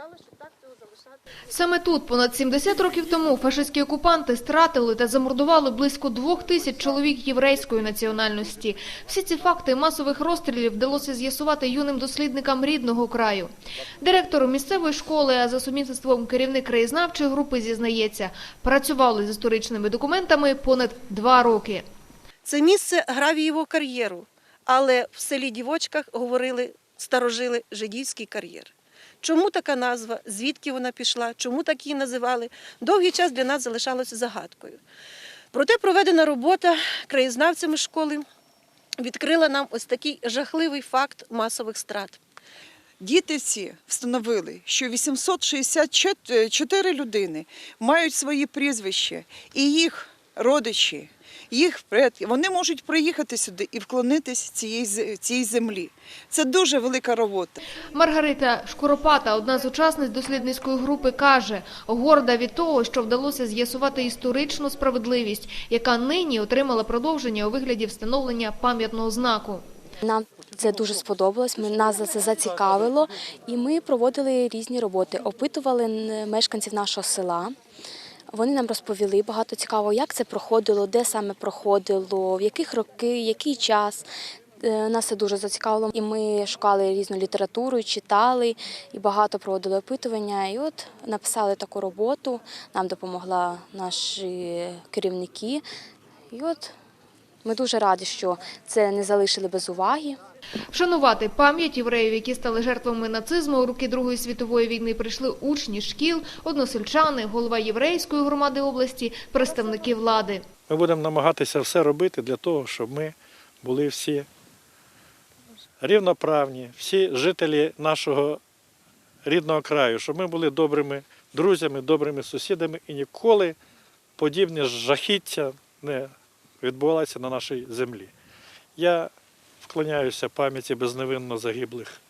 сказала, що так цього залишати. Саме тут, понад 70 років тому, фашистські окупанти стратили та замордували близько двох тисяч чоловік єврейської національності. Всі ці факти масових розстрілів вдалося з'ясувати юним дослідникам рідного краю. Директор місцевої школи, а за сумісництвом керівник краєзнавчої групи зізнається, працювали з історичними документами понад два роки. Це місце гравієвого кар'єру, але в селі Дівочках говорили старожили жидівський кар'єр. Чому така назва? Звідки вона пішла? Чому так її називали? Довгий час для нас залишалося загадкою. Проте проведена робота краєзнавцями школи відкрила нам ось такий жахливий факт масових страт. Діти ці встановили, що 864 людини мають свої прізвища, і їх родичі, їх предки, вони можуть приїхати сюди і вклонитись цієї, з- цій землі. Це дуже велика робота. Маргарита Шкуропата, одна з учасниць дослідницької групи, каже, горда від того, що вдалося з'ясувати історичну справедливість, яка нині отримала продовження у вигляді встановлення пам'ятного знаку. Нам це дуже сподобалось. Ми нас за це зацікавило, і ми проводили різні роботи. Опитували мешканців нашого села. Вони нам розповіли багато цікавого, як це проходило, де саме проходило, в яких роки, який час. Е, Нас це дуже зацікавило. І ми шукали різну літературу, читали, і багато проводили опитування. І от написали таку роботу. Нам допомогла наші керівники. І от ми дуже раді, що це не залишили без уваги. Вшанувати пам'ять євреїв, які стали жертвами нацизму у роки Другої світової війни, прийшли учні шкіл, односельчани, голова єврейської громади області, представники влади. Ми будемо намагатися все робити для того, щоб ми були всі рівноправні, всі жителі нашого рідного краю, щоб ми були добрими друзями, добрими сусідами і ніколи подібні жахіття не відбувалося на нашій землі. Я вклоняюся пам'яті безневинно загиблих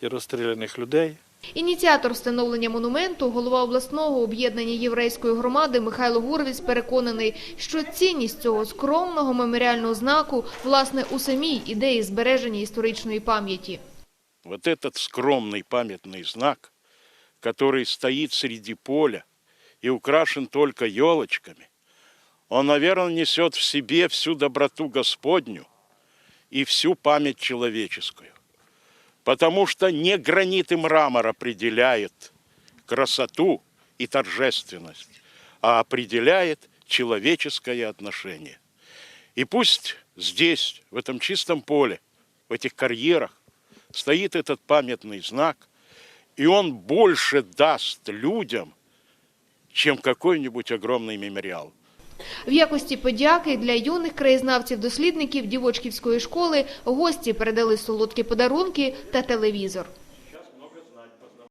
і розстріляних людей. Ініціатор встановлення монументу, голова обласного об'єднання єврейської громади Михайло Гурвіц переконаний, що цінність цього скромного меморіального знаку власне у самій ідеї збереження історичної пам'яті. Вот этот скромный памятный знак, который стоит среди поля и украшен только елочками, Он, наверное, несет в себе всю доброту Господню и всю память человеческую. Потому что не гранит и мрамор определяет красоту и торжественность, а определяет человеческое отношение. И пусть здесь, в этом чистом поле, в этих карьерах, стоит этот памятный знак, и он больше даст людям, чем какой-нибудь огромный мемориал. В якості подяки для юних краєзнавців-дослідників Дівочківської школи гості передали солодкі подарунки та телевізор.